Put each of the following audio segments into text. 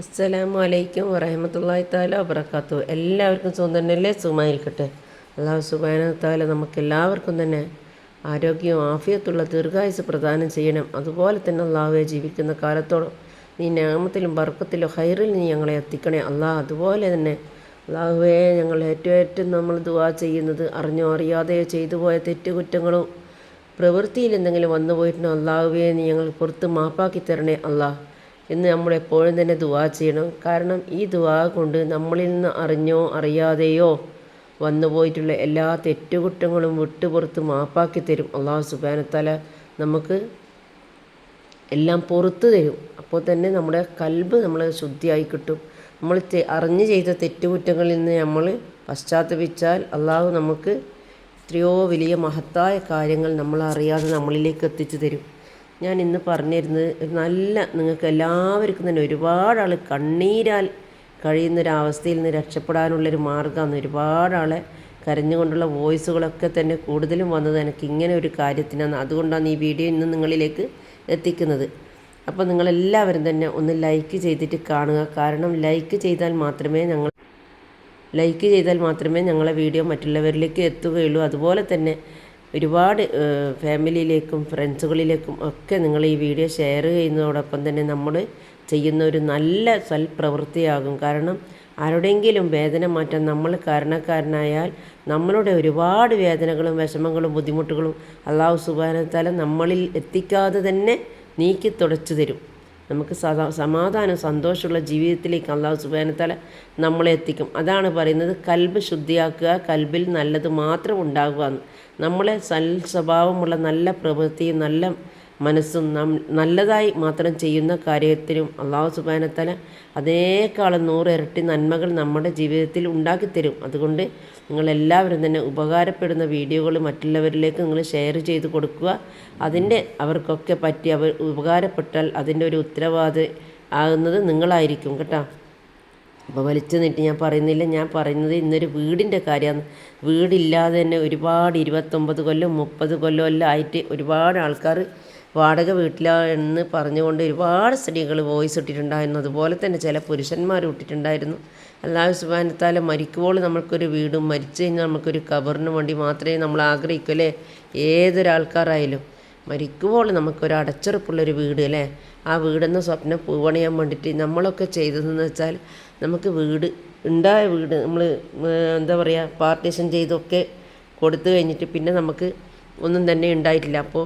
അസ്സലാമു അലൈക്കും വറഹമത്തല്ലാഹി താല വബർക്കാത്തു എല്ലാവർക്കും സുഖം തന്നെയല്ലേ? സുഖമായിരിക്കട്ടെ. അള്ളാഹു സുബാന താല നമുക്ക് എല്ലാവർക്കും തന്നെ ആരോഗ്യവും ആഫിയത്തുള്ള ദീർഘായുസ് പ്രദാനം ചെയ്യണം. അതുപോലെ തന്നെ അള്ളാഹുവെ ജീവിക്കുന്ന കാലത്തോളം നീ നാമത്തിലും ബർക്കത്തിലും ഹൈറിൽ നീ ഞങ്ങളെ എത്തിക്കണേ. അള്ളാഹ് അതുപോലെ തന്നെ അള്ളാഹുവെ ഞങ്ങൾ ഏറ്റവും ഏറ്റവും നമ്മൾ ദുവാ ചെയ്യുന്നത് അറിഞ്ഞോ അറിയാതെയോ ചെയ്തു പോയ തെറ്റുകുറ്റങ്ങളും പ്രവൃത്തിയിൽ എന്തെങ്കിലും വന്നു പോയിട്ടുണ്ടോ അള്ളാഹുവെ നീ ഞങ്ങൾ പുറത്ത് മാപ്പാക്കി തരണേ. അള്ളാഹ് എന്ന് നമ്മൾ എപ്പോഴും തന്നെ ദുവാ ചെയ്യണം. കാരണം ഈ ദുവാ കൊണ്ട് നമ്മളിൽ നിന്ന് അറിഞ്ഞോ അറിയാതെയോ വന്നു പോയിട്ടുള്ള എല്ലാ തെറ്റുകുറ്റങ്ങളും വിട്ടുപുറത്ത് മാപ്പാക്കി തരും. അള്ളാഹു സുബാനത്തല നമുക്ക് എല്ലാം പുറത്തു തരും. അപ്പോൾ തന്നെ നമ്മുടെ കൽബ് നമ്മൾ ശുദ്ധിയായി കിട്ടും. നമ്മൾ അറിഞ്ഞു ചെയ്ത തെറ്റുകുറ്റങ്ങളിൽ നിന്ന് നമ്മൾ പശ്ചാത്തപിച്ചാൽ അള്ളാഹു നമുക്ക് എത്രയോ വലിയ മഹത്തായ കാര്യങ്ങൾ നമ്മൾ അറിയാതെ നമ്മളിലേക്ക് എത്തിച്ചു തരും. ഞാൻ ഇന്ന് പറഞ്ഞിരുന്നത് ഒരു നല്ല നിങ്ങൾക്ക് എല്ലാവർക്കും തന്നെ ഒരുപാട് ആൾ കണ്ണീരാൽ കഴിയുന്നൊരവസ്ഥയിൽ നിന്ന് രക്ഷപ്പെടാനുള്ളൊരു മാർഗമാണ്. ഒരുപാട് ആളെ കരഞ്ഞുകൊണ്ടുള്ള വോയിസുകളൊക്കെ തന്നെ കൂടുതലും വന്നത് എനിക്ക് ഇങ്ങനെ ഒരു കാര്യത്തിനാണ്. അതുകൊണ്ടാണ് ഈ വീഡിയോ ഇന്ന് നിങ്ങളിലേക്ക് എത്തിക്കുന്നത്. അപ്പോൾ നിങ്ങളെല്ലാവരും തന്നെ ഒന്ന് ലൈക്ക് ചെയ്തിട്ട് കാണുക. കാരണം ലൈക്ക് ചെയ്താൽ മാത്രമേ ഞങ്ങൾ ലൈക്ക് ചെയ്താൽ മാത്രമേ ഞങ്ങളെ വീഡിയോ മറ്റുള്ളവരിലേക്ക് എത്തുകയുള്ളൂ. അതുപോലെ തന്നെ ഒരുപാട് ഫാമിലിയിലേക്കും ഫ്രണ്ട്സുകളിലേക്കും ഒക്കെ നിങ്ങൾ ഈ വീഡിയോ ഷെയർ ചെയ്യുന്നതോടൊപ്പം തന്നെ നമ്മൾ ചെയ്യുന്ന ഒരു നല്ല സൽപ്രവൃത്തിയാകും. കാരണം ആരുടെയെങ്കിലും വേദന മാറ്റാൻ നമ്മൾ കാരണക്കാരനായാൽ നമ്മളുടെ ഒരുപാട് വേദനകളും വിഷമങ്ങളും ബുദ്ധിമുട്ടുകളും അള്ളാഹു സുബാനത്താല നമ്മളിൽ എത്തിക്കാതെ തന്നെ നീക്കി തുടച്ചു തരും. നമുക്ക് സദാ സമാധാനം സന്തോഷമുള്ള ജീവിതത്തിലേക്ക് അള്ളാഹു സുബാനത്താല നമ്മളെ എത്തിക്കും. അതാണ് പറയുന്നത് കൽബ് ശുദ്ധിയാക്കുക കൽബിൽ നല്ലത് മാത്രം ഉണ്ടാകുക എന്ന്. നമ്മളെ സൽ സ്വഭാവമുള്ള നല്ല പ്രവൃത്തിയും നല്ല മനസ്സും നം നല്ലതായി മാത്രം ചെയ്യുന്ന കാര്യത്തിനും അള്ളാഹു സുബാനത്തല അതേക്കാളും നൂറിരട്ടി നന്മകൾ നമ്മുടെ ജീവിതത്തിൽ ഉണ്ടാക്കിത്തരും. അതുകൊണ്ട് നിങ്ങളെല്ലാവരും തന്നെ ഉപകാരപ്പെടുന്ന വീഡിയോകൾ മറ്റുള്ളവരിലേക്ക് നിങ്ങൾ ഷെയർ ചെയ്ത് കൊടുക്കുക. അതിന്റെ അവർക്കൊക്കെ പറ്റി അവർ ഉപകാരപ്പെട്ടാൽ അതിന്റെ ഒരു ഉത്തരവാദി ആകുന്നത് നിങ്ങളായിരിക്കും കേട്ടോ. അപ്പോൾ വലിച്ചു നീട്ടി. ഞാൻ പറയുന്നില്ല ഞാൻ പറയുന്നത് ഇന്നൊരു വീടിന്റെ കാര്യമാണ് വീടില്ലാതെ തന്നെ ഒരുപാട് ഇരുപത്തൊമ്പത് കൊല്ലം മുപ്പത് കൊല്ലം എല്ലാം ആയിട്ട് ഒരുപാട് ആൾക്കാർ വാടക വീട്ടിലാണെന്ന് പറഞ്ഞുകൊണ്ട് ഒരുപാട് സ്ത്രീകൾ വോയിസ് ഇട്ടിട്ടുണ്ടായിരുന്നു. അതുപോലെ തന്നെ ചില പുരുഷന്മാർ ഇട്ടിട്ടുണ്ടായിരുന്നു. അല്ലാഹു സുബാനത്താല മരിക്കുമ്പോൾ നമുക്കൊരു വീടും മരിച്ചു കഴിഞ്ഞാൽ നമുക്കൊരു കബറിന് വേണ്ടി മാത്രമേ നമ്മൾ ആഗ്രഹിക്കൂ അല്ലേ? ഏതൊരാൾക്കാരായാലും മരിക്കുമ്പോൾ നമുക്കൊരു അടച്ചുറപ്പുള്ളൊരു വീട് അല്ലേ? ആ വീടെന്ന സ്വപ്നം പൂവണിയാൻ വേണ്ടിയിട്ട് നമ്മളൊക്കെ ചെയ്തതെന്ന് വെച്ചാൽ നമുക്ക് വീട് ഉണ്ടായ വീട് നമ്മൾ എന്താ പറയുക പാർട്ടീഷൻ ചെയ്തൊക്കെ കൊടുത്തു കഴിഞ്ഞിട്ട് പിന്നെ നമുക്ക് ഒന്നും തന്നെ ഉണ്ടായിട്ടില്ല. അപ്പോൾ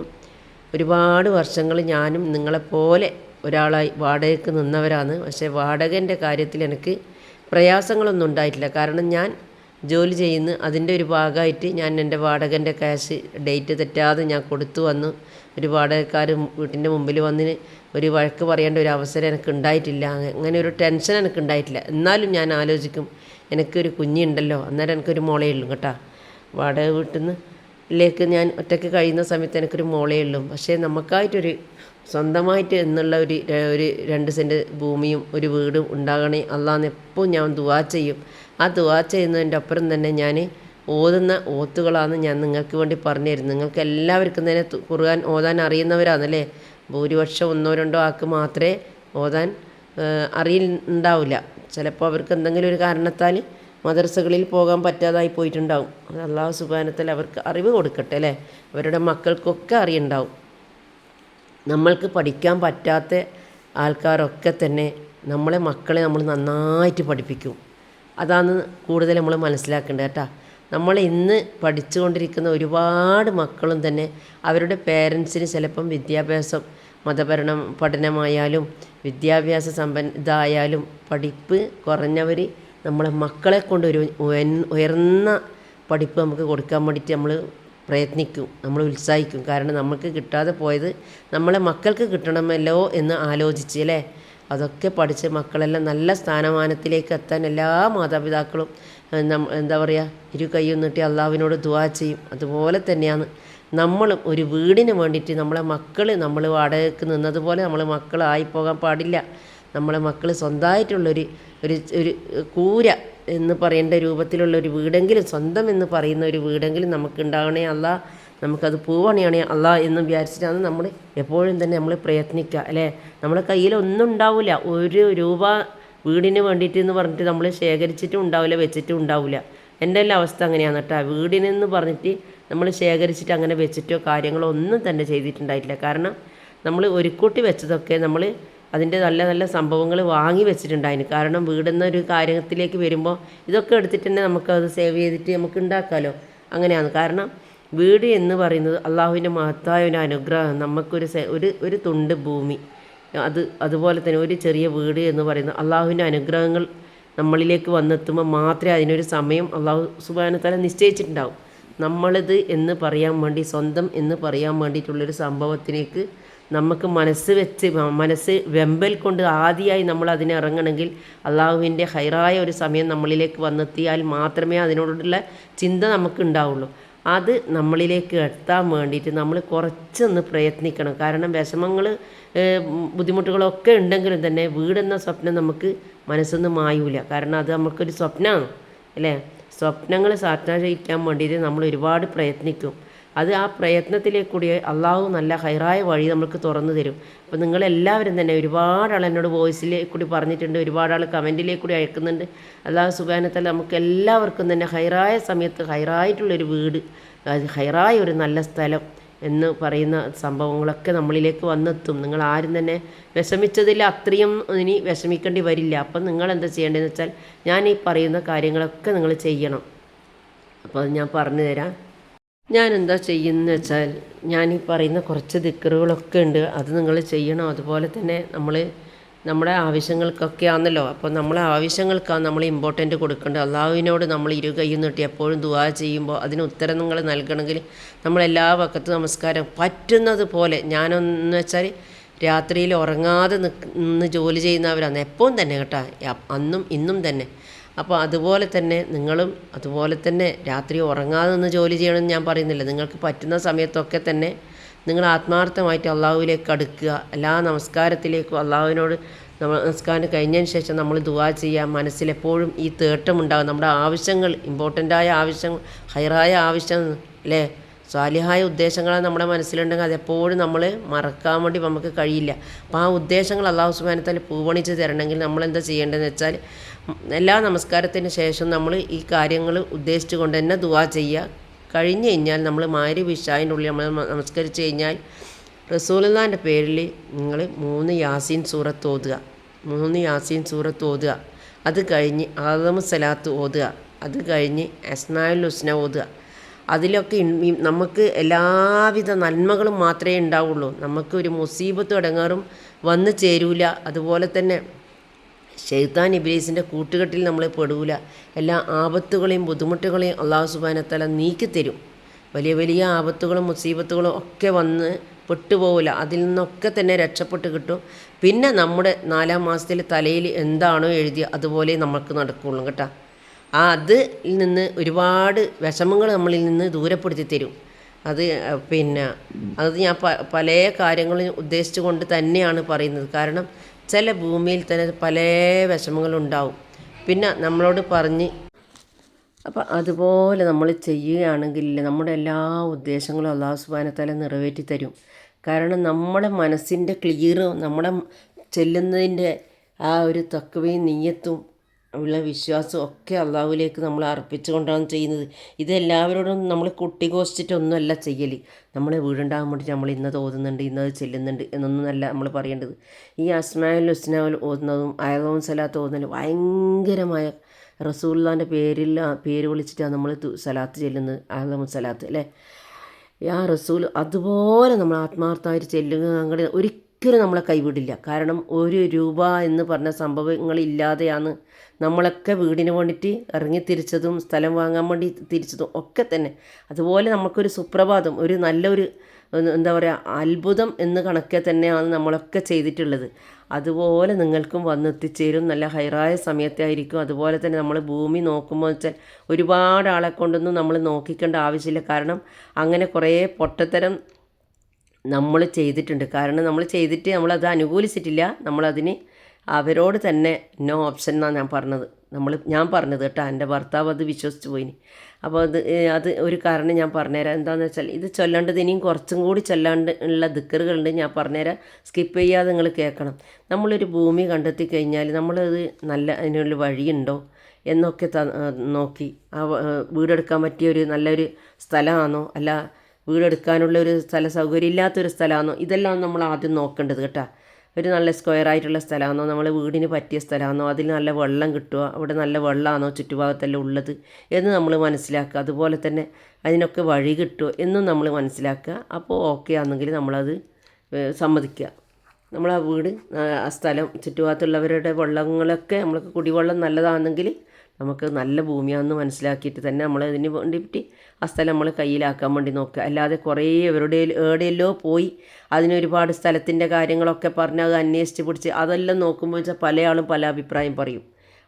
ഒരുപാട് വർഷങ്ങൾ ഞാനും നിങ്ങളെപ്പോലെ ഒരാളായി വാടകയ്ക്ക് നിന്നവരാണ്. പക്ഷേ വാടകന്റെ കാര്യത്തിൽ എനിക്ക് പ്രയാസങ്ങളൊന്നും ഉണ്ടായിട്ടില്ല. കാരണം ഞാൻ ജോലി ചെയ്യുന്നു അതിന്റെ ഒരു ഭാഗമായിട്ട് ഞാൻ എന്റെ വാടകന്റെ ക്യാഷ് ഡേറ്റ് തെറ്റാതെ ഞാൻ കൊടുത്തു വന്നു ഒരു വാടകക്കാർ വീട്ടിന്റെ മുമ്പിൽ വന്നിന് ഒരു വഴക്ക് പറയേണ്ട ഒരു അവസരം എനിക്ക് ഉണ്ടായിട്ടില്ല അങ്ങനെ ഒരു ടെൻഷൻ എനിക്ക് ഉണ്ടായിട്ടില്ല എന്നാലും ഞാൻ ആലോചിക്കും എനിക്കൊരു കുഞ്ഞുണ്ടല്ലോ അന്നേരം എനിക്കൊരു മോളേ ഉള്ളൂ കേട്ടോ. വാടക വീട്ടിൽ നിന്ന് ലേക്ക് ഞാൻ ഒറ്റയ്ക്ക് കഴിയുന്ന സമയത്ത് എനിക്കൊരു മോളേ ഉള്ളൂ. പക്ഷേ നമുക്കായിട്ടൊരു സ്വന്തമായിട്ട് എന്നുള്ള ഒരു ഒരു രണ്ട് സെന്റ് ഭൂമിയും ഒരു വീടും ഉണ്ടാകണേ അല്ലാന്ന് എപ്പോഴും ഞാൻ ദുവാ ചെയ്യും. ആ ദുവാ ചെയ്യുന്നതിന്റെ അപ്പുറം തന്നെ ഞാൻ ഓതുന്ന ഓത്തുകളാണ് ഞാൻ നിങ്ങൾക്ക് വേണ്ടി പറഞ്ഞു തരുന്നത്. നിങ്ങൾക്ക് എല്ലാവർക്കും തന്നെ കുറുകാൻ ഓതാൻ അറിയുന്നവരാണല്ലേ? ഭൂരിപക്ഷം ഒന്നോ രണ്ടോ ആൾക്ക് മാത്രമേ ഓതാൻ അറിയുന്നുണ്ടാവില്ല ചിലപ്പോൾ അവർക്ക് എന്തെങ്കിലും ഒരു കാരണത്താൽ മദർസകളിൽ പോകാൻ പറ്റാതായി പോയിട്ടുണ്ടാവും. അത് അള്ളാഹു സുബാനത്തിൽ അവർക്ക് അറിവ് കൊടുക്കട്ടെ അല്ലേ? അവരുടെ മക്കൾക്കൊക്കെ അറിയുണ്ടാവും. നമ്മൾക്ക് പഠിക്കാൻ പറ്റാത്ത ആൾക്കാരൊക്കെ തന്നെ നമ്മളെ മക്കളെ നമ്മൾ നന്നായിട്ട് പഠിപ്പിക്കും. അതാണ് കൂടുതൽ നമ്മൾ മനസ്സിലാക്കേണ്ടത് കേട്ടോ. നമ്മൾ ഇന്ന് പഠിച്ചുകൊണ്ടിരിക്കുന്ന ഒരുപാട് മക്കളും തന്നെ അവരുടെ പേരൻസിന് ചിലപ്പം വിദ്യാഭ്യാസം മതപരണം പഠനമായാലും വിദ്യാഭ്യാസ സമ്പന്നതായാലും പഠിപ്പ് കുറഞ്ഞവർ നമ്മളെ മക്കളെ കൊണ്ട് ഒരു ഉയർന്ന പഠിപ്പ് നമുക്ക് കൊടുക്കാൻ വേണ്ടിയിട്ട് നമ്മൾ പ്രയത്നിക്കും നമ്മൾ ഉത്സാഹിക്കും. കാരണം നമുക്ക് കിട്ടാതെ പോയത് നമ്മളെ മക്കൾക്ക് കിട്ടണമല്ലോ എന്ന് ആലോചിച്ച് അല്ലേ? അതൊക്കെ പഠിച്ച് മക്കളെല്ലാം നല്ല സ്ഥാനമാനത്തിലേക്ക് എത്താൻ എല്ലാ മാതാപിതാക്കളും എന്താ പറയുക ഇരു കൈയും നീട്ടി അള്ളാവിനോട് ദുവാ ചെയ്യും. അതുപോലെ തന്നെയാണ് നമ്മളും ഒരു വീടിന് വേണ്ടിയിട്ട് നമ്മളെ മക്കൾ നമ്മൾ വാടകയ്ക്ക് നിന്നതുപോലെ നമ്മൾ മക്കളായി പോകാൻ പാടില്ല. നമ്മളെ മക്കൾ സ്വന്തമായിട്ടുള്ളൊരു ഒരു ഒരു കൂര എന്ന് പറയേണ്ട രൂപത്തിലുള്ള ഒരു വീടെങ്കിലും സ്വന്തം എന്ന് പറയുന്ന ഒരു വീടെങ്കിലും നമുക്ക് ഉണ്ടാവണേ അല്ല നമുക്കത് പോവണേ അല്ല എന്ന് വിചാരിച്ചിട്ടാണ് നമ്മൾ എപ്പോഴും തന്നെ നമ്മൾ പ്രയത്നിക്കുക അല്ലേ? നമ്മുടെ കയ്യിൽ ഒന്നും ഉണ്ടാവില്ല. ഒരു രൂപ വീടിന് വേണ്ടിയിട്ട് എന്ന് പറഞ്ഞിട്ട് നമ്മൾ ശേഖരിച്ചിട്ടും ഉണ്ടാവില്ല വെച്ചിട്ടും ഉണ്ടാവില്ല. എന്റെ എല്ലാം അവസ്ഥ അങ്ങനെയാണ് കേട്ടോ. വീടിനെന്ന് പറഞ്ഞിട്ട് നമ്മൾ ശേഖരിച്ചിട്ട് അങ്ങനെ വെച്ചിട്ടോ കാര്യങ്ങളോ ഒന്നും തന്നെ ചെയ്തിട്ടുണ്ടായിട്ടില്ല. കാരണം നമ്മൾ ഒരു ഒരുക്കൂട്ടി വെച്ചതൊക്കെ നമ്മൾ അതിന്റെ നല്ല നല്ല സംഭവങ്ങൾ വാങ്ങി വെച്ചിട്ടുണ്ടായിരുന്നു കാരണം വീടെന്നൊരു കാര്യത്തിലേക്ക് വരുമ്പോൾ ഇതൊക്കെ എടുത്തിട്ട് തന്നെ നമുക്കത് സേവ് ചെയ്തിട്ട് നമുക്ക് ഉണ്ടാക്കാമല്ലോ അങ്ങനെയാണ്. കാരണം വീട് എന്ന് പറയുന്നത് അള്ളാഹുവിന്റെ മഹത്തായ ഒരു അനുഗ്രഹം. നമുക്കൊരു ഒരു ഒരു തുണ്ട് ഭൂമി. അത് അതുപോലെ തന്നെ ഒരു ചെറിയ വീട് എന്ന് പറയുന്നത് അള്ളാഹുവിന്റെ അനുഗ്രഹങ്ങൾ നമ്മളിലേക്ക് വന്നെത്തുമ്പോൾ മാത്രമേ അതിനൊരു സമയം അള്ളാഹു സുബാനത്തല നിശ്ചയിച്ചിട്ടുണ്ടാവും. നമ്മളിത് എന്ന് പറയാൻ വേണ്ടി സ്വന്തം എന്ന് പറയാൻ വേണ്ടിയിട്ടുള്ളൊരു സംഭവത്തിലേക്ക് നമുക്ക് മനസ്സ് വെച്ച് മനസ്സ് വെമ്പൽ കൊണ്ട് ആദ്യമായി നമ്മൾ അതിനെ ഇറങ്ങണമെങ്കിൽ അള്ളാഹുവിന്റെ ഹൈറായ ഒരു സമയം നമ്മളിലേക്ക് വന്നെത്തിയാൽ മാത്രമേ അതിനോടുള്ള ചിന്ത നമുക്ക് ഉണ്ടാവുള്ളൂ. അത് നമ്മളിലേക്ക് എത്താൻ വേണ്ടിയിട്ട് നമ്മൾ കുറച്ചൊന്ന് പ്രയത്നിക്കണം. കാരണം വിഷമങ്ങൾ ബുദ്ധിമുട്ടുകളൊക്കെ ഉണ്ടെങ്കിലും തന്നെ വീടെന്ന സ്വപ്നം നമുക്ക് മനസ്സൊന്നും മായൂല. കാരണം അത് നമുക്കൊരു സ്വപ്നമാണ് അല്ലേ? സ്വപ്നങ്ങൾ സാക്ഷാത്കരിക്കാൻ വേണ്ടിയിട്ട് നമ്മൾ ഒരുപാട് പ്രയത്നിക്കും. അത് ആ പ്രയത്നത്തിലേക്ക് കൂടി അള്ളാഹു നല്ല ഹൈറായ വഴി നമുക്ക് തുറന്നു തരും. അപ്പോൾ നിങ്ങളെല്ലാവരും തന്നെ ഒരുപാട് ആൾ എന്നോട് വോയിസിലേക്ക് കൂടി പറഞ്ഞിട്ടുണ്ട് ഒരുപാട് ആൾ കമന്റിലേക്ക് കൂടി അയക്കുന്നുണ്ട്. അള്ളാഹു സുബാനത്തല്ല നമുക്ക് എല്ലാവർക്കും തന്നെ ഹൈറായ സമയത്ത് ഹൈറായിട്ടുള്ളൊരു വീട് ഹൈറായ ഒരു നല്ല സ്ഥലം. എന്ന് പറയുന്ന സംഭവങ്ങളൊക്കെ നമ്മളിലേക്ക് വന്നെത്തും. നിങ്ങൾ ആരും തന്നെ വിഷമിച്ചതിൽ അത്രയും ഇനി വിഷമിക്കേണ്ടി വരില്ല. അപ്പം നിങ്ങൾ എന്താ ചെയ്യേണ്ടതെന്ന് വെച്ചാൽ ഞാൻ ഈ പറയുന്ന കാര്യങ്ങളൊക്കെ നിങ്ങൾ ചെയ്യണം. അപ്പോൾ അത് ഞാൻ പറഞ്ഞു തരാം. ഞാൻ എന്താ ചെയ്യുന്നത് വെച്ചാൽ ഞാൻ ഈ പറയുന്ന കുറച്ച് ദിക്കറുകളൊക്കെ ഉണ്ട്. അത് നിങ്ങൾ ചെയ്യണം. അതുപോലെ തന്നെ നമ്മൾ നമ്മുടെ ആവശ്യങ്ങൾക്കൊക്കെയാണല്ലോ. അപ്പോൾ നമ്മളെ ആവശ്യങ്ങൾക്കാണ് നമ്മൾ ഇമ്പോർട്ടന്റ് കൊടുക്കേണ്ടത്. അള്ളാഹുവിനോട് നമ്മൾ ഇരു നീട്ടി എപ്പോഴും ദുവാ ചെയ്യുമ്പോൾ അതിന് ഉത്തരം നിങ്ങൾ നൽകണമെങ്കിൽ നമ്മളെല്ലാ വക്കത്ത് നമസ്കാരം. പറ്റുന്നത് പോലെ ഞാനൊന്ന് വെച്ചാൽ രാത്രിയിൽ ഉറങ്ങാതെ നിന്ന് ജോലി ചെയ്യുന്നവരാണ് എപ്പോഴും തന്നെ കേട്ടോ. അന്നും ഇന്നും തന്നെ. അപ്പോൾ അതുപോലെ തന്നെ നിങ്ങളും അതുപോലെ തന്നെ രാത്രി ഉറങ്ങാതെ നിന്ന് ജോലി ചെയ്യണമെന്ന് ഞാൻ പറയുന്നില്ല. നിങ്ങൾക്ക് പറ്റുന്ന സമയത്തൊക്കെ തന്നെ നിങ്ങൾ ആത്മാർത്ഥമായിട്ട് അള്ളാഹുവിലേക്ക് അടുക്കുക. എല്ലാ നമസ്കാരത്തിലേക്കും അള്ളാഹുവിനോട് നമസ്കാരം കഴിഞ്ഞതിന് ശേഷം നമ്മൾ ദുവാ ചെയ്യുക. മനസ്സിലെപ്പോഴും ഈ തേട്ടമുണ്ടാകും നമ്മുടെ ആവശ്യങ്ങൾ ഇമ്പോർട്ടന്റായ ആവശ്യങ്ങൾ ഹയറായ ആവശ്യം അല്ലേ? സ്വാലിഹായ ഉദ്ദേശങ്ങളാണ് നമ്മുടെ മനസ്സിലുണ്ടെങ്കിൽ അതെപ്പോഴും നമ്മൾ മറക്കാൻ വേണ്ടി നമുക്ക് കഴിയില്ല. അപ്പോൾ ആ ഉദ്ദേശങ്ങൾ അള്ളാഹു സുബാനത്താൽ പൂവണിച്ച് തരണമെങ്കിൽ നമ്മൾ എന്താ ചെയ്യേണ്ടതെന്ന് വെച്ചാൽ എല്ലാ നമസ്കാരത്തിന് ശേഷം നമ്മൾ ഈ കാര്യങ്ങൾ ഉദ്ദേശിച്ചുകൊണ്ട് തന്നെ ദുവാ ചെയ്യുക. കഴിഞ്ഞ് കഴിഞ്ഞാൽ നമ്മൾ മാരി വിഷായന്റെ ഉള്ളിൽ നമ്മൾ നമസ്കരിച്ച് കഴിഞ്ഞാൽ റസൂലുള്ളാന്റെ പേരിൽ നിങ്ങൾ മൂന്ന് യാസീൻ സൂറത്ത് ഓതുക. മൂന്ന് യാസീൻ സൂറത്ത് ഓതുക. അത് കഴിഞ്ഞ് ആദമ സലാത്ത് ഓതുക. അത് കഴിഞ്ഞ് അസ്നായുൽ ഹുസ്ന ഓതുക. അതിലൊക്കെ നമുക്ക് എല്ലാവിധ നന്മകളും മാത്രമേ ഉണ്ടാവുള്ളൂ. നമുക്ക് ഒരു മുസീബത്തും ഇടങ്ങാറും വന്നു ചേരൂല. അതുപോലെ തന്നെ ഷെയ്ത്താൻ ഇബ്ലീസിന്റെ കൂട്ടുകെട്ടിൽ നമ്മളെ പെടൂല. എല്ലാ ആപത്തുകളെയും ബുദ്ധിമുട്ടുകളെയും അള്ളാഹു സുബാനത്തല നീക്കിത്തരും വലിയ വലിയ ആപത്തുകളും മുസീബത്തുകളും ഒക്കെ വന്ന് പെട്ടുപോകില്ല അതിൽ നിന്നൊക്കെ തന്നെ രക്ഷപ്പെട്ട് കിട്ടും. പിന്നെ നമ്മുടെ നാലാം മാസത്തിൽ തലയിൽ എന്താണോ എഴുതി അതുപോലെ നമുക്ക് നടക്കുള്ളൂ കേട്ടോ. ആ അതിൽ നിന്ന് ഒരുപാട് വിഷമങ്ങൾ നമ്മളിൽ നിന്ന് ദൂരപ്പെടുത്തി തരും. അത് പിന്നെ അത് ഞാൻ പല കാര്യങ്ങളും ഉദ്ദേശിച്ചുകൊണ്ട് തന്നെയാണ് പറയുന്നത്. കാരണം ചില ഭൂമിയിൽ തന്നെ പല വിഷമങ്ങളുണ്ടാവും. പിന്നെ നമ്മളോട് പറഞ്ഞ് അപ്പം അതുപോലെ നമ്മൾ ചെയ്യുകയാണെങ്കിൽ നമ്മുടെ എല്ലാ ഉദ്ദേശങ്ങളും അള്ളാഹു സുബാനത്തല നിറവേറ്റി തരും. കാരണം നമ്മുടെ മനസ്സിന്റെ ക്ലിയറും നമ്മുടെ ചെല്ലുന്നതിന്റെ ആ ഒരു തക്കവയും നീയത്തും ഉള്ള വിശ്വാസം ഒക്കെ അള്ളാഹുവിലേക്ക് നമ്മൾ അർപ്പിച്ചുകൊണ്ടാണ് ചെയ്യുന്നത്. ഇതെല്ലാവരോടും നമ്മൾ കുട്ടി കോശിച്ചിട്ടൊന്നുമല്ല ചെയ്യൽ. നമ്മളെ വീടുണ്ടാകാൻ വേണ്ടി നമ്മൾ ഇന്നത് ഓതുന്നുണ്ട് ഇന്നത് ചെല്ലുന്നുണ്ട് എന്നൊന്നുമല്ല നമ്മൾ പറയേണ്ടത്. ഈ അസ്മാൽ ഹുസ്നാവൽ ഓതുന്നതും അയലവും സലാത്ത് ഓതുന്നതും ഭയങ്കരമായ റസൂല്ലാന്റെ പേരിൽ പേര് വിളിച്ചിട്ടാണ് നമ്മൾ സലാത്ത് ചെല്ലുന്നത് അഹമ്മദ് സലാത്ത് അല്ലേ? യാ റസൂൽ അതുപോലെ നമ്മൾ ആത്മാർത്ഥമായിട്ട് ചെല്ലുക അങ്ങനെ ഒരിക്കലും നമ്മളെ കൈവിടില്ല. കാരണം ഒരു രൂപ എന്ന് പറഞ്ഞ സംഭവങ്ങളില്ലാതെയാണ് നമ്മളൊക്കെ വീടിന് വേണ്ടിയിട്ട് ഇറങ്ങി തിരിച്ചതും സ്ഥലം വാങ്ങാൻ വേണ്ടി തിരിച്ചതും ഒക്കെ തന്നെ. അതുപോലെ നമുക്കൊരു സുപ്രഭാതം ഒരു നല്ലൊരു എന്താ പറയുക അത്ഭുതം എന്ന് കണക്കെ തന്നെയാണ് നമ്മളൊക്കെ ചെയ്തിട്ടുള്ളത്. അതുപോലെ നിങ്ങൾക്കും വന്നെത്തിച്ചേരും. നല്ല ഹൈറായ സമയത്തായിരിക്കും. അതുപോലെ തന്നെ നമ്മൾ ഭൂമി നോക്കുമ്പോൾ വെച്ചാൽ ഒരുപാട് ആളെ കൊണ്ടൊന്നും നമ്മൾ നോക്കിക്കേണ്ട ആവശ്യമില്ല. കാരണം അങ്ങനെ കുറേ പൊട്ടത്തരം നമ്മൾ ചെയ്തിട്ടുണ്ട്. കാരണം നമ്മൾ ചെയ്തിട്ട് നമ്മളത് അനുകൂലിച്ചിട്ടില്ല. നമ്മളതിന് അവരോട് തന്നെ നോ ഓപ്ഷൻ എന്നാണ് ഞാൻ പറഞ്ഞത്. നമ്മൾ ഞാൻ പറഞ്ഞത് കേട്ടോ. എന്റെ ഭർത്താവ് അത് വിശ്വസിച്ച് പോയിന്. അപ്പോൾ അത് അത് ഒരു കാരണം ഞാൻ പറഞ്ഞുതരാം. എന്താണെന്ന് വെച്ചാൽ ഇത് ചൊല്ലേണ്ടത് ഇനിയും കുറച്ചും കൂടി ചൊല്ലാണ്ട് ഉള്ള ദിക്കറുകളുണ്ട് ഞാൻ പറഞ്ഞുതരാം. സ്കിപ്പ് ചെയ്യാതെ നിങ്ങൾ കേൾക്കണം. നമ്മളൊരു ഭൂമി കണ്ടെത്തി കഴിഞ്ഞാൽ നമ്മളത് നല്ല അതിനുള്ള വഴിയുണ്ടോ എന്നൊക്കെ നോക്കി. ആ വീടെടുക്കാൻ പറ്റിയ ഒരു നല്ലൊരു സ്ഥലമാണോ? അല്ല വീടെടുക്കാനുള്ള ഒരു സ്ഥല സൗകര്യം ഇല്ലാത്തൊരു സ്ഥലമാണോ ഇതെല്ലാം നമ്മൾ ആദ്യം നോക്കേണ്ടത് കേട്ടോ. ഒരു നല്ല സ്ക്വയർ ആയിട്ടുള്ള സ്ഥലമാണോ നമ്മൾ വീടിന് പറ്റിയ സ്ഥലമാണോ അതിൽ നല്ല വെള്ളം കിട്ടുമോ അവിടെ നല്ല വെള്ളമാണോ ചുറ്റുഭാഗത്തെല്ലാം ഉള്ളത് എന്ന് നമ്മൾ മനസ്സിലാക്കുക. അതുപോലെ തന്നെ അതിനൊക്കെ വഴി കിട്ടുമോ എന്നും നമ്മൾ മനസ്സിലാക്കുക. അപ്പോൾ ഓക്കെ ആണെങ്കിൽ നമ്മളത് സമ്മതിക്കുക. നമ്മൾ ആ വീട് ആ സ്ഥലം ചുറ്റുഭാഗത്തുള്ളവരുടെ വെള്ളങ്ങളൊക്കെ നമ്മൾക്ക് കുടിവെള്ളം നല്ലതാണെങ്കിൽ നമുക്ക് നല്ല ഭൂമിയാണെന്ന് മനസ്സിലാക്കിയിട്ട് തന്നെ നമ്മൾ അതിന് വേണ്ടിയിട്ട് ആ സ്ഥലം നമ്മൾ കയ്യിലാക്കാൻ വേണ്ടി നോക്കുക. അല്ലാതെ കുറേ എവരുടെ എവിടെയല്ലോ പോയി അതിനൊരുപാട് സ്ഥലത്തിന്റെ കാര്യങ്ങളൊക്കെ പറഞ്ഞ് അത് അന്വേഷിച്ച് പിടിച്ച് അതെല്ലാം നോക്കുമ്പോൾ വെച്ചാൽ പല ആളും പല അഭിപ്രായം പറയും.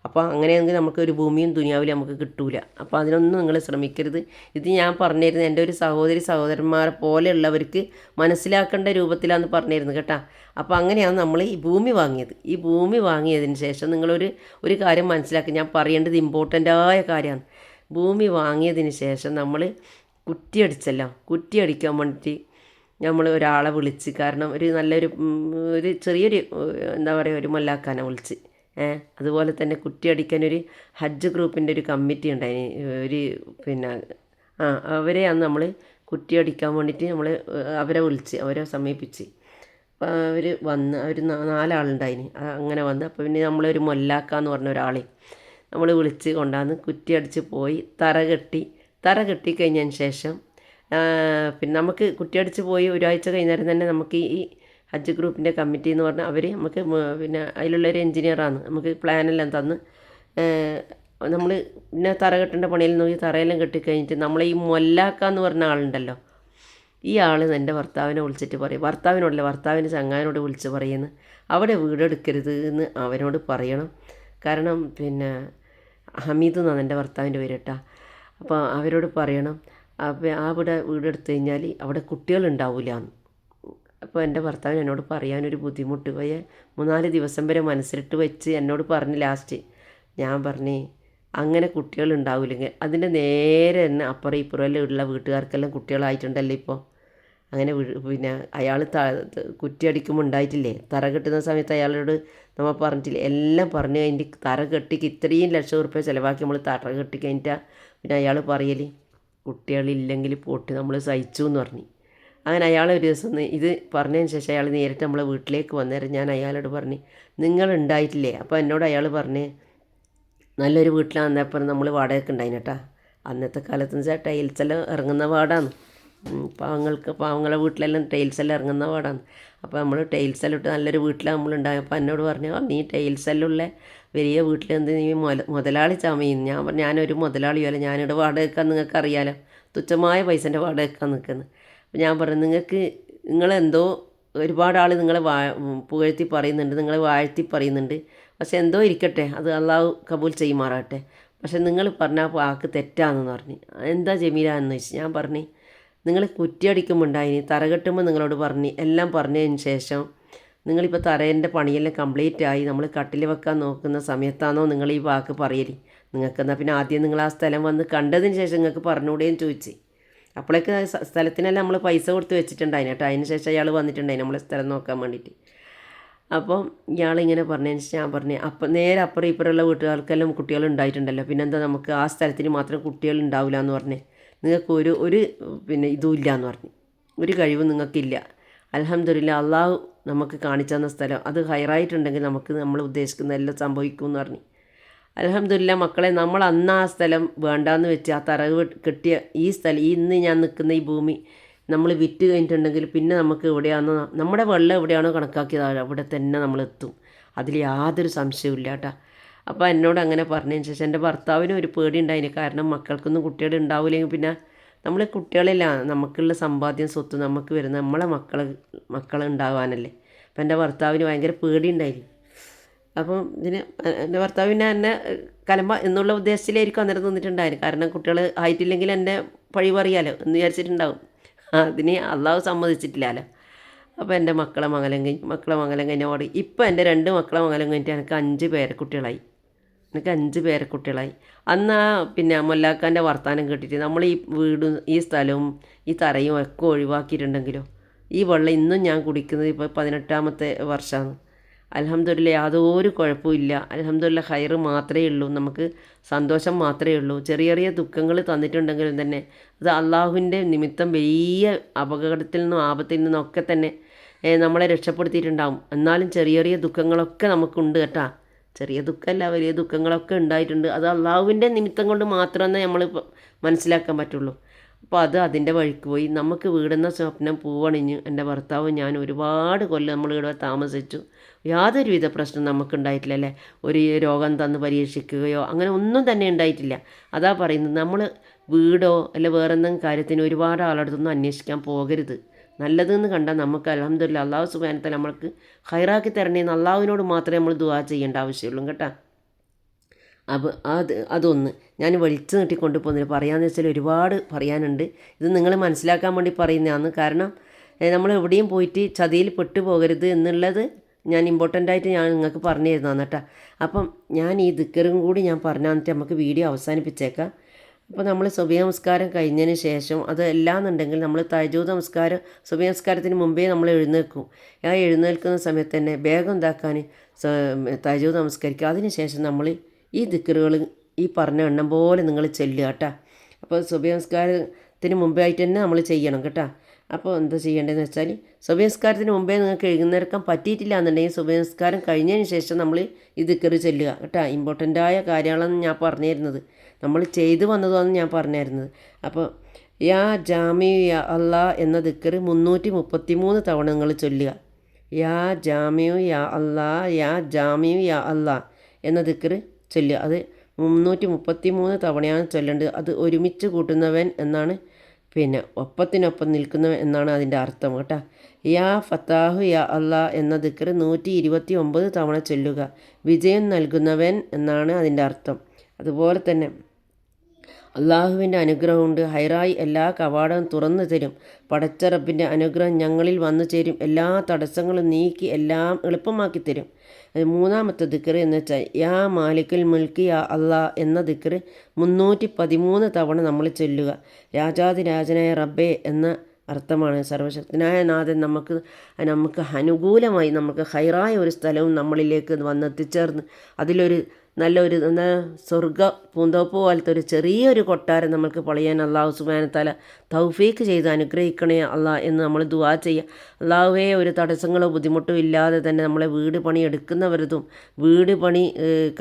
അപ്പോൾ അങ്ങനെയാണെങ്കിൽ നമുക്ക് ഒരു ഭൂമിയും ദുനിയാവിലും നമുക്ക് കിട്ടൂല. അപ്പോൾ അതിനൊന്നും നിങ്ങൾ ശ്രമിക്കരുത്. ഇത് ഞാൻ പറഞ്ഞിരുന്നത് എന്റെ ഒരു സഹോദരി സഹോദരന്മാരെ പോലെയുള്ളവർക്ക് മനസ്സിലാക്കേണ്ട രൂപത്തിലാണ് പറഞ്ഞിരുന്നത് കേട്ടോ. അപ്പോൾ അങ്ങനെയാണ് നമ്മൾ ഈ ഭൂമി വാങ്ങിയത്. ഈ ഭൂമി വാങ്ങിയതിന് ശേഷം നിങ്ങളൊരു ഒരു കാര്യം മനസ്സിലാക്കി. ഞാൻ പറയേണ്ടത് ഇമ്പോർട്ടന്റായ കാര്യമാണ്. ഭൂമി വാങ്ങിയതിന് ശേഷം നമ്മൾ കുറ്റിയടിച്ചല്ലോ. കുറ്റിയടിക്കാൻ വേണ്ടിയിട്ട് നമ്മൾ ഒരാളെ വിളിച്ച് കാരണം ഒരു നല്ലൊരു ഒരു ചെറിയൊരു എന്താ പറയുക ഒരു മല്ലാക്കാനെ വിളിച്ച്. അതുപോലെ തന്നെ കുറ്റിയടിക്കാൻ ഒരു ഹജ്ജ് ഗ്രൂപ്പിന്റെ ഒരു കമ്മിറ്റി ഉണ്ടായിന്. ഒരു പിന്നെ ആ അവരെയാണ് നമ്മൾ കുറ്റിയടിക്കാൻ വേണ്ടിയിട്ട് നമ്മൾ അവരെ വിളിച്ച് അവരെ സമീപിച്ച്. അപ്പോൾ അവർ വന്ന് അവർ നാലാളുണ്ടായിന്. അങ്ങനെ വന്ന്. അപ്പോൾ പിന്നെ നമ്മളൊരു മൊല്ലാക്ക എന്ന് പറഞ്ഞ ഒരാളെ നമ്മൾ വിളിച്ച് കൊണ്ടാന്ന് കുറ്റിയടിച്ച് പോയി തറ കെട്ടി തറ കെട്ടി കഴിഞ്ഞതിന് ശേഷം പിന്നെ നമുക്ക് കുറ്റിയടിച്ച് പോയി ഒരാഴ്ച കഴിഞ്ഞാൽ തന്നെ നമുക്ക് ഈ ഹജ്ജ് ഗ്രൂപ്പിന്റെ കമ്മിറ്റി എന്ന് പറഞ്ഞാൽ അവർ നമുക്ക് പിന്നെ അതിലുള്ളൊരു എഞ്ചിനീയറാണ് നമുക്ക് പ്ലാനെല്ലാം തന്ന് നമ്മൾ പിന്നെ തറ കെട്ടേണ്ട പണിയിൽ നോക്കി തറയെല്ലാം കെട്ടിക്കഴിഞ്ഞിട്ട് നമ്മളെ ഈ മൊല്ലാക്ക എന്ന് പറഞ്ഞ ആളുണ്ടല്ലോ. ഈ ആൾ എന്റെ ഭർത്താവിനെ വിളിച്ചിട്ട് പറയും. ഭർത്താവിനോടല്ല ഭർത്താവിന്റെ ചങ്ങാനോട് വിളിച്ച് പറയുന്നു അവിടെ വീടെടുക്കരുത് എന്ന് അവനോട് പറയണം. കാരണം പിന്നെ ഹമീദ് എന്നാണ് എന്റെ ഭർത്താവിന്റെ പേര് കേട്ടോ. അപ്പോൾ അവരോട് പറയണം. അപ്പോൾ ഇവിടെ വീടെടുത്ത് കഴിഞ്ഞാൽ അവിടെ കുട്ടികളുണ്ടാവില്ല എന്ന് അപ്പോൾ എന്റെ ഭർത്താവ് എന്നോട് പറയാനൊരു ബുദ്ധിമുട്ട്. പോയ മൂന്നാൽ ദിവസം വരെ മനസ്സിലിട്ട് വെച്ച് എന്നോട് പറഞ്ഞ് ലാസ്റ്റ്. ഞാൻ പറഞ്ഞേ അങ്ങനെ കുട്ടികൾ ഉണ്ടാവില്ലെങ്കിൽ അതിന്റെ നേരെ തന്നെ അപ്പുറം ഇപ്പുറം ഉള്ള വീട്ടുകാർക്കെല്ലാം കുട്ടികളായിട്ടുണ്ടല്ലോ ഇപ്പോൾ. അങ്ങനെ പിന്നെ അയാൾ ത കുറ്റിയടിക്കുമ്പോൾ ഉണ്ടായിട്ടില്ലേ? തറ കെട്ടുന്ന സമയത്ത് അയാളോട് നമ്മൾ പറഞ്ഞിട്ടില്ലേ? എല്ലാം പറഞ്ഞു കഴിഞ്ഞിട്ട് തറ കെട്ടിക്ക് ഇത്രയും ലക്ഷം റുപ്യ ചിലവാക്കി നമ്മൾ തറ കെട്ടി കഴിഞ്ഞിട്ടാ പിന്നെ അയാൾ പറയൽ കുട്ടികളില്ലെങ്കിൽ പോട്ട് നമ്മൾ സഹിച്ചു എന്ന് പറഞ്ഞു. അങ്ങനെ അയാൾ ഒരു ദിവസം ഇത് പറഞ്ഞതിന് ശേഷം അയാൾ നേരിട്ട് നമ്മളെ വീട്ടിലേക്ക് വന്നേരം ഞാൻ അയാളോട് പറഞ്ഞു നിങ്ങൾ ഉണ്ടായിട്ടില്ലേ അപ്പോൾ എന്നോട് അയാൾ പറഞ്ഞ് നല്ലൊരു വീട്ടിലാണ് വന്നപ്പോൾ നമ്മൾ വാടകയ്ക്ക് ഉണ്ടായിന് അന്നത്തെ കാലത്ത് വെച്ചാൽ ടൈൽസെല്ലാം ഇറങ്ങുന്ന വാടാണ് പാവങ്ങൾക്ക് പാവങ്ങളെ വീട്ടിലെല്ലാം ടൈൽസെല്ലാം ഇറങ്ങുന്ന വാടാണ് അപ്പോൾ നമ്മൾ ടൈൽസെല്ലാം ഇട്ട് നല്ലൊരു വീട്ടിലാണ് നമ്മളുണ്ടായത് അപ്പോൾ എന്നോട് പറഞ്ഞു നീ ടൈൽസെല്ലുള്ള വലിയ വീട്ടിൽ എന്ത് നീ മുല മുതലാളി ചമയും ഞാൻ പറഞ്ഞു ഞാനൊരു മുതലാളിയല്ല ഞാനിവിടെ വാടകയ്ക്കാൻ നിങ്ങൾക്ക് അറിയാലോ തുച്ഛമായ പൈസന്റെ വാടകയ്ക്കാൻ നിൽക്കുന്നത് അപ്പോൾ ഞാൻ പറഞ്ഞു നിങ്ങൾക്ക് നിങ്ങളെന്തോ ഒരുപാട് ആൾ നിങ്ങളെ വാ പുകഴ്ത്തി പറയുന്നുണ്ട് നിങ്ങളെ വാഴ്ത്തി പറയുന്നുണ്ട്. പക്ഷെ എന്തോ ഇരിക്കട്ടെ അത് അള്ളാഹു കബൂൽ ചെയ്യുമാറാകട്ടെ. പക്ഷെ നിങ്ങൾ പറഞ്ഞ ആ വാക്ക് തെറ്റാണെന്ന് പറഞ്ഞു. എന്താ ജമീല? എന്ന് വെച്ച് ഞാൻ പറഞ്ഞു നിങ്ങൾ കുറ്റിയടിക്കുമ്പോൾ ഉണ്ടായിനി തറ കെട്ടുമ്പോൾ നിങ്ങളോട് പറഞ്ഞ് എല്ലാം പറഞ്ഞതിന് ശേഷം നിങ്ങളിപ്പോൾ തറേന്റെ പണിയെല്ലാം കംപ്ലീറ്റ് ആയി നമ്മൾ കട്ടിൽ വെക്കാൻ നോക്കുന്ന സമയത്താണോ നിങ്ങൾ ഈ വാക്ക് പറയൽ? നിങ്ങൾക്ക് എന്നാൽ പിന്നെ ആദ്യം നിങ്ങൾ ആ സ്ഥലം വന്ന് കണ്ടതിന് ശേഷം നിങ്ങൾക്ക് പറഞ്ഞുകൂടെയും ചോദിച്ചു. അപ്പോഴേക്ക് സ്ഥലത്തിനെല്ലാം നമ്മൾ പൈസ കൊടുത്ത് വെച്ചിട്ടുണ്ടായിന് കേട്ടോ. അതിന് ശേഷം അയാൾ വന്നിട്ടുണ്ടായി നമ്മളെ സ്ഥലം നോക്കാൻ വേണ്ടിയിട്ട്. അപ്പം ഇയാളിങ്ങനെ പറഞ്ഞതിന് ശേഷം ഞാൻ പറഞ്ഞു അപ്പം നേരെ അപ്പുറം ഇപ്പുറമുള്ള വീട്ടുകാർക്കെല്ലാം കുട്ടികൾ ഉണ്ടായിട്ടുണ്ടല്ലോ പിന്നെന്താ നമുക്ക് ആ സ്ഥലത്തിന് മാത്രം കുട്ടികൾ ഉണ്ടാവില്ല എന്ന് പറഞ്ഞു. നിങ്ങൾക്ക് ഒരു ഒരു പിന്നെ ഇതുമില്ല എന്ന് പറഞ്ഞു. ഒരു കഴിവും നിങ്ങൾക്കില്ല. അലഹമ്മദില്ല അള്ളാഹു നമുക്ക് കാണിച്ചു തന്ന സ്ഥലം. അത് ഹയറായിട്ടുണ്ടെങ്കിൽ നമുക്ക് നമ്മൾ ഉദ്ദേശിക്കുന്ന എല്ലാം സംഭവിക്കും എന്ന് പറഞ്ഞു. അലഹമ്മദില്ല മക്കളെ നമ്മൾ അന്ന് ആ സ്ഥലം വേണ്ടാന്ന് വെച്ച് ആ തറവ് കിട്ടിയ ഈ സ്ഥലം ഇന്ന് ഞാൻ നിൽക്കുന്ന ഈ ഭൂമി നമ്മൾ വിറ്റ് കഴിഞ്ഞിട്ടുണ്ടെങ്കിൽ പിന്നെ നമുക്ക് എവിടെയാണോ നമ്മുടെ വെള്ളം എവിടെയാണോ കണക്കാക്കിയത് അവിടെ തന്നെ നമ്മൾ എത്തും. അതിൽ യാതൊരു സംശയവും ഇല്ല കേട്ടോ. അപ്പോൾ എന്നോട് അങ്ങനെ പറഞ്ഞതിന് ശേഷം എന്റെ ഭർത്താവിനും ഒരു പേടി ഉണ്ടായിന്. കാരണം മക്കൾക്കൊന്നും കുട്ടികൾ ഉണ്ടാവില്ലെങ്കിൽ പിന്നെ നമ്മൾ കുട്ടികളില്ല. നമുക്കുള്ള സമ്പാദ്യം സ്വത്ത് നമുക്ക് വരുന്ന നമ്മളെ മക്കൾ മക്കൾ ഉണ്ടാവാനല്ലേ. അപ്പം എന്റെ ഭർത്താവിന് ഭയങ്കര പേടി ഉണ്ടായിരുന്നു അപ്പം ഇതിന് എന്റെ ഭർത്താവ് പിന്നെ എന്നെ കലമ്പ എന്നുള്ള ഉദ്ദേശത്തിലായിരിക്കും അന്നേരം നിന്നിട്ടുണ്ടായിരുന്നു കാരണം കുട്ടികൾ ആയിട്ടില്ലെങ്കിൽ എന്നെ പഴി പറയാലോ എന്ന് വിചാരിച്ചിട്ടുണ്ടാവും. അതിന് അള്ളാഹു സമ്മതിച്ചിട്ടില്ലല്ലോ. അപ്പോൾ എന്റെ മക്കളെ മംഗലം കഴിഞ്ഞ് മക്കളെ മംഗലം കഴിഞ്ഞോട് ഇപ്പം എന്റെ രണ്ട് മക്കളെ മംഗലം കഴിഞ്ഞിട്ട് എനിക്ക് അഞ്ച് പേരെ കുട്ടികളായി. എനിക്ക് അഞ്ച് പേരക്കുട്ടികളായി അന്ന് ആ പിന്നെ മൊല്ലാക്കാന്റെ വർത്തമാനം കേട്ടിട്ട് നമ്മൾ ഈ വീടും ഈ സ്ഥലവും ഈ തറയും ഒക്കെ ഒഴിവാക്കിയിട്ടുണ്ടെങ്കിലോ ഈ വെള്ളം ഇന്നും ഞാൻ കുടിക്കുന്നത് ഇപ്പോൾ പതിനെട്ടാമത്തെ വർഷമാണ്. അലഹമ്മദില്ല യാതൊരു കുഴപ്പമില്ല അലഹമ്മദില്ല ഹൈറ് മാത്രമേ ഉള്ളൂ. നമുക്ക് സന്തോഷം മാത്രമേ ഉള്ളൂ. ചെറിയ ചെറിയ ദുഃഖങ്ങൾ തന്നിട്ടുണ്ടെങ്കിലും തന്നെ അത് അള്ളാഹുവിന്റെ നിമിത്തം വലിയ അപകടത്തിൽ നിന്നും ആപത്തിൽ നിന്നും ഒക്കെ തന്നെ നമ്മളെ രക്ഷപ്പെടുത്തിയിട്ടുണ്ടാവും. എന്നാലും ചെറിയ ചെറിയ ദുഃഖങ്ങളൊക്കെ നമുക്കുണ്ട് കേട്ടാ. ചെറിയ ദുഃഖമല്ല വലിയ ദുഃഖങ്ങളൊക്കെ ഉണ്ടായിട്ടുണ്ട്. അത് അള്ളാഹുവിന്റെ നിമിത്തം കൊണ്ട് മാത്രമേ നമ്മൾ മനസ്സിലാക്കാൻ പറ്റുള്ളൂ. അപ്പോൾ അത് അതിന്റെ വഴിക്ക് പോയി. നമുക്ക് വീടെന്ന സ്വപ്നം പൂവണിഞ്ഞ് എന്റെ ഭർത്താവും ഞാൻ ഒരുപാട് കൊല്ലം നമ്മൾ ഇവിടെ താമസിച്ചു. യാതൊരുവിധ പ്രശ്നം നമുക്കുണ്ടായിട്ടില്ല അല്ലേ? ഒരു രോഗം തന്ന് പരീക്ഷിക്കുകയോ അങ്ങനെ ഒന്നും തന്നെ ഉണ്ടായിട്ടില്ല. അതാ പറയുന്നത് നമ്മൾ വീടോ അല്ല വേറെന്തെങ്കിലും കാര്യത്തിന് ഒരുപാട് ആളടുത്തൊന്നും അന്വേഷിക്കാൻ പോകരുത്. നല്ലതെന്ന് കണ്ടാൽ നമുക്ക് അലഹമ്മദില്ല അള്ളാഹു സുബാനത്തെ നമ്മൾക്ക് ഹൈറാക്കി തരണേന്ന് അള്ളാഹുവിനോട് മാത്രമേ നമ്മൾ ദുവാ ചെയ്യേണ്ട ആവശ്യമുള്ളൂ കേട്ടോ. അപ്പോൾ അത് അതൊന്ന് ഞാൻ വലിച്ചു നീട്ടിക്കൊണ്ട് പോകുന്നില്ല പറയാമെന്ന് വെച്ചാൽ ഒരുപാട് പറയാനുണ്ട്. ഇത് നിങ്ങൾ മനസ്സിലാക്കാൻ വേണ്ടി പറയുന്നതാണ്. കാരണം നമ്മൾ എവിടെയും പോയിട്ട് ചതിയിൽ പെട്ടു പോകരുത് എന്നുള്ളത് ഞാൻ ഇമ്പോർട്ടന്റ് ആയിട്ട് ഞാൻ നിങ്ങൾക്ക് പറഞ്ഞു തരുന്നതാണ് കേട്ടോ. അപ്പം ഞാൻ ഈ ദിക്കറും കൂടി ഞാൻ പറഞ്ഞു തന്നിട്ട് നമുക്ക് വീഡിയോ അവസാനിപ്പിച്ചേക്കാം. അപ്പോൾ നമ്മൾ സുബഹ നമസ്കാരം കഴിഞ്ഞതിന് ശേഷം അത് എല്ലാന്നുണ്ടെങ്കിൽ നമ്മൾ തജൂദ് നമസ്കാരം സുബഹ നമസ്കാരത്തിന് മുമ്പേ നമ്മൾ എഴുന്നേൽക്കും. ആ എഴുന്നേൽക്കുന്ന സമയത്ത് തന്നെ വേഗം ഉണ്ടാക്കാൻ തജൂദ് നമസ്കരിക്കുക അതിന് ശേഷം നമ്മൾ ഈ ദിക്കറുകൾ ഈ പറഞ്ഞ എണ്ണം പോലെ നിങ്ങൾ ചെല്ലുക കേട്ടോ. അപ്പോൾ സുഭ്യംസ്കാരത്തിന് നമസ്കാരത്തിന് മുമ്പേ ആയിട്ട് തന്നെ നമ്മൾ ചെയ്യണം കേട്ടോ. അപ്പോൾ എന്താ ചെയ്യേണ്ടതെന്ന് വെച്ചാൽ സുഭ്യംസ്കാരത്തിന് മുമ്പേ നിങ്ങൾക്ക് എഴുന്നേൽക്കാൻ പറ്റിയിട്ടില്ല എന്നുണ്ടെങ്കിൽ സുഭ്യംസ്കാരം കഴിഞ്ഞതിന് ശേഷം നമ്മൾ ഈ ദിക്കറ് ചെല്ലുക കേട്ടോ. ഇമ്പോർട്ടന്റായ കാര്യങ്ങളാണ് ഞാൻ പറഞ്ഞിരുന്നത്. നമ്മൾ ചെയ്തു വന്നതാണ് ഞാൻ പറഞ്ഞിരുന്നത്. അപ്പോൾ യാ ജാമി യാ എന്ന ദിക്കറ് മുന്നൂറ്റി മുപ്പത്തി മൂന്ന് തവണ നിങ്ങൾ ചൊല്ലുക. യാ ജാമിയു യാ അല്ലാ യാ ജാമിയു യാ അല്ലാ എന്ന ദിക്കറ് ചൊല്ലുക അത് മുന്നൂറ്റി മുപ്പത്തി മൂന്ന് തവണയാണ് ചൊല്ലേണ്ടത്. അത് ഒരുമിച്ച് കൂട്ടുന്നവൻ എന്നാണ്. പിന്നെ ഒപ്പത്തിനൊപ്പം നിൽക്കുന്നവൻ എന്നാണ് അതിന്റെ അർത്ഥം കേട്ടോ. യാ ഫത്താഹു യാ അള്ളാ എന്ന ദിക്കർ നൂറ്റി ഇരുപത്തി ഒമ്പത് തവണ ചൊല്ലുക. വിജയം നൽകുന്നവൻ എന്നാണ് അതിന്റെ അർത്ഥം. അതുപോലെ തന്നെ അള്ളാഹുവിന്റെ അനുഗ്രഹമുണ്ട് ഹൈറായി എല്ലാ കവാടവും തുറന്നു തരും. പടച്ച റബ്ബിന്റെ അനുഗ്രഹം ഞങ്ങളിൽ വന്നു ചേരും. എല്ലാ തടസ്സങ്ങളും നീക്കി എല്ലാം എളുപ്പമാക്കി തരും. മൂന്നാമത്തെ ദിക്കറ് എന്ന് വെച്ചാൽ യാ മാലിക്കൽ മുൽക്കി യാ അള്ളാ എന്ന ദിക്കറ് മുന്നൂറ്റി പതിമൂന്ന് തവണ നമ്മൾ ചൊല്ലുക. രാജാതിരാജനായ റബ്ബേ എന്ന അർത്ഥമാണ് സർവശക്തനായ നാഥൻ നമുക്ക് നമുക്ക് അനുകൂലമായി നമുക്ക് ഹൈറായ ഒരു സ്ഥലവും നമ്മളിലേക്ക് വന്നെത്തിച്ചേർന്ന് അതിലൊരു നല്ലൊരു സ്വർഗ പൂന്തോപ്പ് പോലത്തെ ഒരു ചെറിയൊരു കൊട്ടാരം നമ്മൾക്ക് പൊളിയാൻ അള്ളാഹു സുബാനത്താല തൗഫീക്ക് ചെയ്ത് അനുഗ്രഹിക്കണേ അള്ളാ എന്ന് നമ്മൾ ദുവാ ചെയ്യുക അള്ളാഹുവേ ഒരു തടസ്സങ്ങളോ ബുദ്ധിമുട്ടോ ഇല്ലാതെ തന്നെ നമ്മളെ വീട് പണി എടുക്കുന്നവരതും വീട് പണി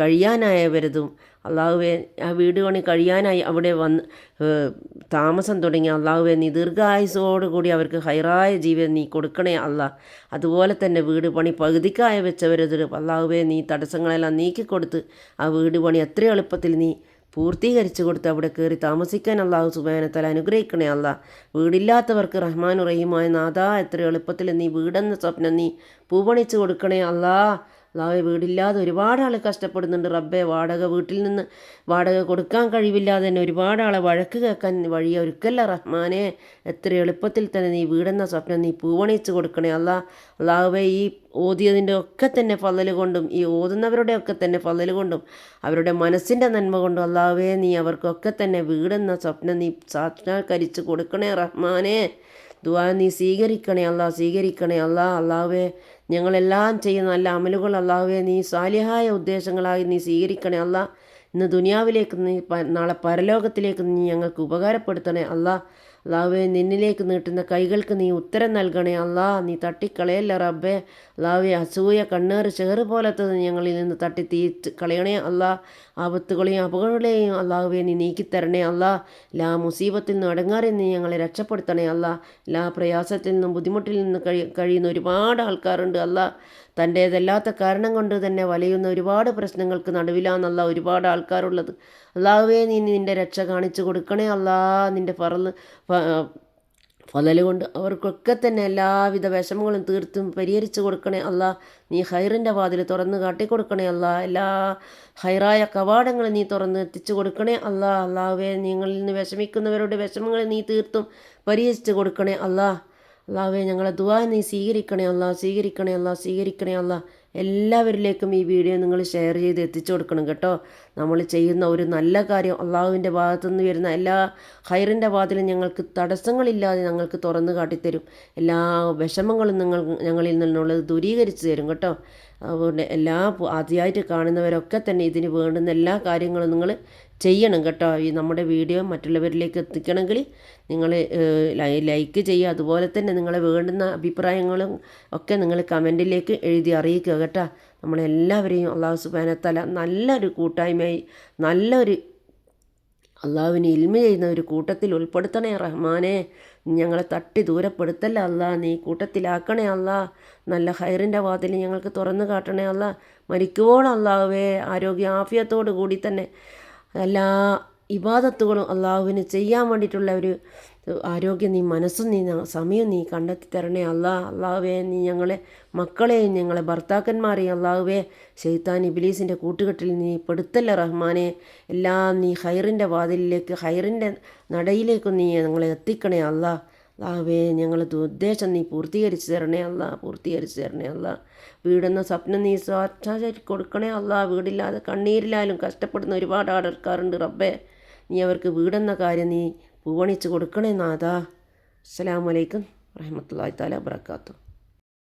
കഴിയാനായവരതും അള്ളാഹുവെ ആ വീട് പണി കഴിയാനായി അവിടെ വന്ന് താമസം തുടങ്ങി അള്ളാഹുവെ നീ ദീർഘായുസോടുകൂടി അവർക്ക് ഹൈറായ ജീവിതം നീ കൊടുക്കണേ അല്ല. അതുപോലെ തന്നെ വീട് പണി പകുതിക്കായ വെച്ചവരത് അള്ളാഹുവെ നീ തടസ്സങ്ങളെല്ലാം നീക്കിക്കൊടുത്ത് ആ വീട് പണി അത്ര എളുപ്പത്തിൽ നീ പൂർത്തീകരിച്ചു കൊടുത്ത് അവിടെ കയറി താമസിക്കാൻ അള്ളാഹു സുബാനത്താൽ അനുഗ്രഹിക്കണേ അല്ല വീടില്ലാത്തവർക്ക് റഹ്മാൻ റഹീമായ നാഥ എത്ര എളുപ്പത്തിൽ നീ വീടെന്ന സ്വപ്നം നീ പൂപണിച്ചു കൊടുക്കണേ അല്ലാ അള്ളാഹെ വീടില്ലാതെ ഒരുപാട് ആൾ കഷ്ടപ്പെടുന്നുണ്ട്. റബ്ബെ വാടക വീട്ടിൽ നിന്ന് വാടക കൊടുക്കാൻ കഴിവില്ലാതെ തന്നെ ഒരുപാട് ആളെ വഴക്ക് കേൾക്കാൻ വഴി ഒരുക്കല്ല റഹ്മാനെ. എത്ര എളുപ്പത്തിൽ തന്നെ നീ വീടെന്ന സ്വപ്നം നീ പൂവണിച്ച് കൊടുക്കണേ. അല്ല അള്ളാഹുവെ ഈ ഓതിയതിന്റെ ഒക്കെ തന്നെ ഫലൽ കൊണ്ടും ഈ ഓതുന്നവരുടെ ഒക്കെ തന്നെ ഫലൽ കൊണ്ടും അവരുടെ മനസ്സിന്റെ നന്മ കൊണ്ടും അള്ളാഹുവേ നീ അവർക്കൊക്കെ തന്നെ വീടെന്ന സ്വപ്നം നീ സാക്ഷാത്കരിച്ച് കൊടുക്കണേ റഹ്മാനെ. ദുആ നീ സ്വീകരിക്കണേ അല്ലാ സ്വീകരിക്കണേ അല്ലാ അള്ളാഹുവേ ഞങ്ങളെല്ലാം ചെയ്യുന്ന നല്ല അമലുകൾ അള്ളാഹുവെ നീ സാലിഹായ ഉദ്ദേശങ്ങളായി നീ സ്വീകരിക്കണേ അല്ല ഇന്ന് ദുനിയാവിലേക്ക് നീ നാളെ പരലോകത്തിലേക്ക് നീ ഞങ്ങൾക്ക് ഉപകാരപ്പെടുത്തണേ അല്ലാ അള്ളാഹുവേ നിന്നിലേക്ക് നീട്ടുന്ന കൈകൾക്ക് നീ ഉത്തരം നൽകണേ അല്ലാ നീ തട്ടിക്കളയല്ല റബ്ബേ. അള്ളാഹുവെ അസൂയ കണ്ണേറ് ചേറ് പോലത്തത് ഞങ്ങളിൽ നിന്ന് തട്ടി തീറ്റ് കളയണേ അല്ലാ. ആപത്തുകളെയും അപകടങ്ങളെയും അള്ളാഹുവെ നീ നീക്കിത്തരണേ അല്ലാ. എല്ലാ മുസീബത്തിൽ നിന്നും അടങ്ങാറിൽ നിന്ന് ഞങ്ങളെ രക്ഷപ്പെടുത്തണേ അല്ലാ. എല്ലാ പ്രയാസത്തിൽ നിന്നും ബുദ്ധിമുട്ടിൽ നിന്ന് കഴി കഴിയുന്ന ഒരുപാട് ആൾക്കാരുണ്ട് അല്ലാ. തന്റേതല്ലാത്ത കാരണം കൊണ്ട് തന്നെ വലയുന്ന ഒരുപാട് പ്രശ്നങ്ങൾക്ക് നടുവിലാന്നല്ല ഒരുപാട് ആൾക്കാരുള്ളത്. അള്ളാഹുവേ നീ നിന്റെ രക്ഷ കാണിച്ചു കൊടുക്കണേ. അല്ലാ നിന്റെ പറന്ന് ഫലല് കൊണ്ട് അവർക്കൊക്കെ തന്നെ എല്ലാവിധ വിഷമങ്ങളും തീർത്തും പരിഹരിച്ചു കൊടുക്കണേ. അല്ല നീ ഹൈറിന്റെ വാതിൽ തുറന്ന് കാട്ടിക്കൊടുക്കണേ അല്ല എല്ലാ ഹൈറായ കവാടങ്ങൾ നീ തുറന്ന് എത്തിച്ചു കൊടുക്കണേ. അല്ല അള്ളാഹുവേ നിങ്ങളിൽ നിന്ന് വിഷമിക്കുന്നവരുടെ വിഷമങ്ങൾ നീ തീർത്തും പരിഹരിച്ചു കൊടുക്കണേ. അല്ലാ അള്ളാഹുവേ ഞങ്ങളെ ദുവാ നീ സ്വീകരിക്കണേ അല്ല സ്വീകരിക്കണേ അല്ല സ്വീകരിക്കണേ അല്ല. എല്ലാവരിലേക്കും ഈ വീഡിയോ നിങ്ങൾ ഷെയർ ചെയ്ത് എത്തിച്ചു കൊടുക്കണം കേട്ടോ. നമ്മൾ ചെയ്യുന്ന ഒരു നല്ല കാര്യം അള്ളാഹുവിന്റെ ഭാഗത്തുനിന്ന് വരുന്ന എല്ലാ ഹൈറിന്റെ വാതിലും ഞങ്ങൾക്ക് തടസ്സങ്ങളില്ലാതെ ഞങ്ങൾക്ക് തുറന്നു കാട്ടിത്തരും. എല്ലാ വിഷമങ്ങളും നിങ്ങൾ ഞങ്ങളിൽ നിന്നുള്ളത് ദൂരീകരിച്ച് തരും കേട്ടോ. അതുകൊണ്ട് എല്ലാ ആദ്യമായിട്ട് കാണുന്നവരൊക്കെ തന്നെ ഇതിന് വേണ്ടുന്ന എല്ലാ കാര്യങ്ങളും നിങ്ങൾ ചെയ്യണം കേട്ടോ. ഈ നമ്മുടെ വീഡിയോ മറ്റുള്ളവരിലേക്ക് എത്തിക്കണമെങ്കിൽ നിങ്ങൾ ലൈക്ക് ചെയ്യുക. അതുപോലെ തന്നെ നിങ്ങളെ വേണ്ടുന്ന അഭിപ്രായങ്ങളും ഒക്കെ നിങ്ങൾ കമന്റിലേക്ക് എഴുതി അറിയിക്കുക കേട്ടോ. നമ്മളെല്ലാവരെയും അള്ളാഹു സുബാനത്തല നല്ലൊരു കൂട്ടായ്മയായി നല്ലൊരു അള്ളാഹുവിന് ഇൽമ ചെയ്യുന്ന ഒരു കൂട്ടത്തിൽ ഉൾപ്പെടുത്തണേ റഹ്മാനെ. ഞങ്ങളെ തട്ടി ദൂരപ്പെടുത്തല്ല അല്ല നീ കൂട്ടത്തിലാക്കണേ അല്ല നല്ല ഹൈറിന്റെ വാതിൽ ഞങ്ങൾക്ക് തുറന്നു കാട്ടണേ അല്ല മരിക്കുവോളം അള്ളാഹുവേ ആരോഗ്യ ആഫിയത്തോടു കൂടി തന്നെ എല്ലാ ഇബാദത്തുകളും അള്ളാഹുവിന് ചെയ്യാൻ വേണ്ടിയിട്ടുള്ള ഒരു ആരോഗ്യം നീ മനസ്സും നീ സമയം നീ കണ്ടെത്തി തരണേ. അല്ലാ അള്ളാഹുവേ നീ ഞങ്ങളെ മക്കളെയും ഞങ്ങളെ ഭർത്താക്കന്മാരെയും അള്ളാഹുവേ ഷെയ്ത്താൻ ഇബിലീസിന്റെ കൂട്ടുകെട്ടിൽ നീ പെടുത്തല്ല റഹ്മാനെ. എല്ലാം നീ ഹൈറിന്റെ വാതിലിലേക്ക് ഹൈറിന്റെ നടയിലേക്കും നീ ഞങ്ങളെ എത്തിക്കണേ അല്ലാ അള്ളാഹുവേ ഞങ്ങൾ ഉദ്ദേശം നീ പൂർത്തീകരിച്ച് തരണേ അല്ല പൂർത്തീകരിച്ച് തരണേ അല്ല. വീടെന്ന സ്വപ്നം നീ സ്വാക്ഷാചരി കൊടുക്കണേ അല്ല. വീടില്ലാതെ കണ്ണീരിലായാലും കഷ്ടപ്പെടുന്ന ഒരുപാട് ആൾക്കാരുണ്ട് റബ്ബേ. നീ അവർക്ക് വീടെന്ന കാര്യം നീ പൂവണിച്ച് കൊടുക്കണേ നാഥാ. അസ്സലാമലൈക്കും റഹമത്തല്ലാത്താല താല വബർക്കാത്തു